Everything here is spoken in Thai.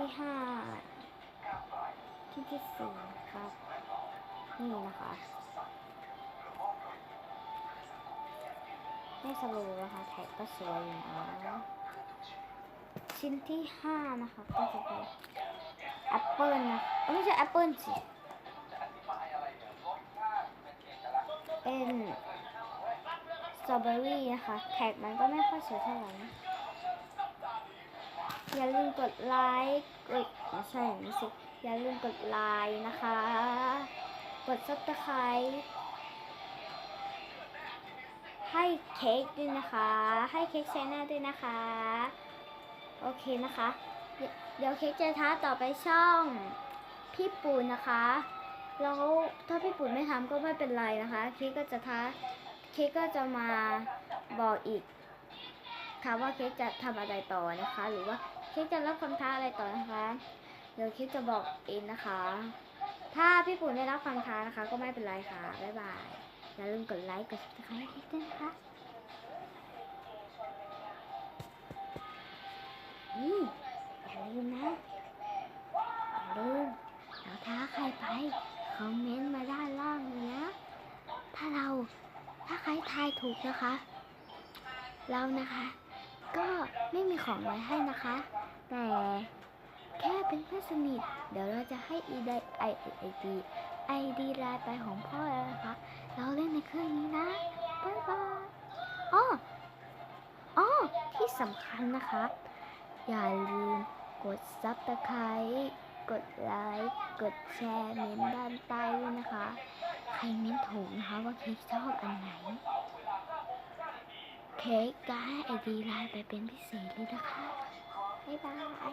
ที่ห้าที่ที่สี่ครับ นี่นะคะไม่สโลว์นะคะแท็กก็สวยอยู่นะชิ้นที่ห้านะคะก็จะเป็นแอปเปิลนะไม่ใช่แอปเปิลสิเป็นสตรอเบอรี่นะคะแท็กมันก็ไม่ค่อยสวยเท่าไหร่นะ อย่าลืมกดไลค์เอ้ยไม่ใช่ไม่สิอย่าลืมกดไลค์นะคะ กดซับสไครต์ให้เค้กด้วยนะคะ ให้เค้กแชนแนลด้วยนะคะ โอเคนะคะ เดี๋ยวเค้กจะท้าต่อไปช่องพี่ปูนนะคะแล้วถ้าพี่ปูนไม่ทำก็ไม่เป็นไรนะคะ เค้กก็จะท้าเค้กก็จะมาบอกอีก ค่ะว่าเค้กจะทำอะไรต่อนะคะ หรือว่าเค้กจะรับคำท้าอะไรต่อนะคะ เดี๋ยวเค้กจะบอกเองนะคะ ถ้าพี่ปูนได้รับคำท้านะคะ ก็ไม่เป็นไรค่ะบ๊ายบายอย่าลืมกดไลค์กด subscribe ให้เค้กด้วยนะคะนี่อย่าลืมนะอย่าลืมเราท้าใครไปคอมเมนต์มาด้านล่างเลยนะถ้าเราถ้าใครทายถูกนะคะ เรานะคะ ก็ไม่มีของไว้ให้นะคะ แต่แค่เป็นเพื่อนสนิท เดี๋ยวเราจะให้อีไดไอไอดีไอดีไลน์ไปของพ่อแล้วนะคะ เราเล่นในเครื่องนี้นะบ๊ายบายอ๋ออ๋อที่สำคัญนะคะ อย่าลืมกดซับสไครต์กดไลค์กดแชร์เมนต์ด้านใต้ด้วยนะคะ ใครเม้นถูกนะคะว่าเค้กชอบอันไหน เค้กจะให้ไอดีไลน์ไปเป็นพิเศษเลยนะคะ บ๊ายบาย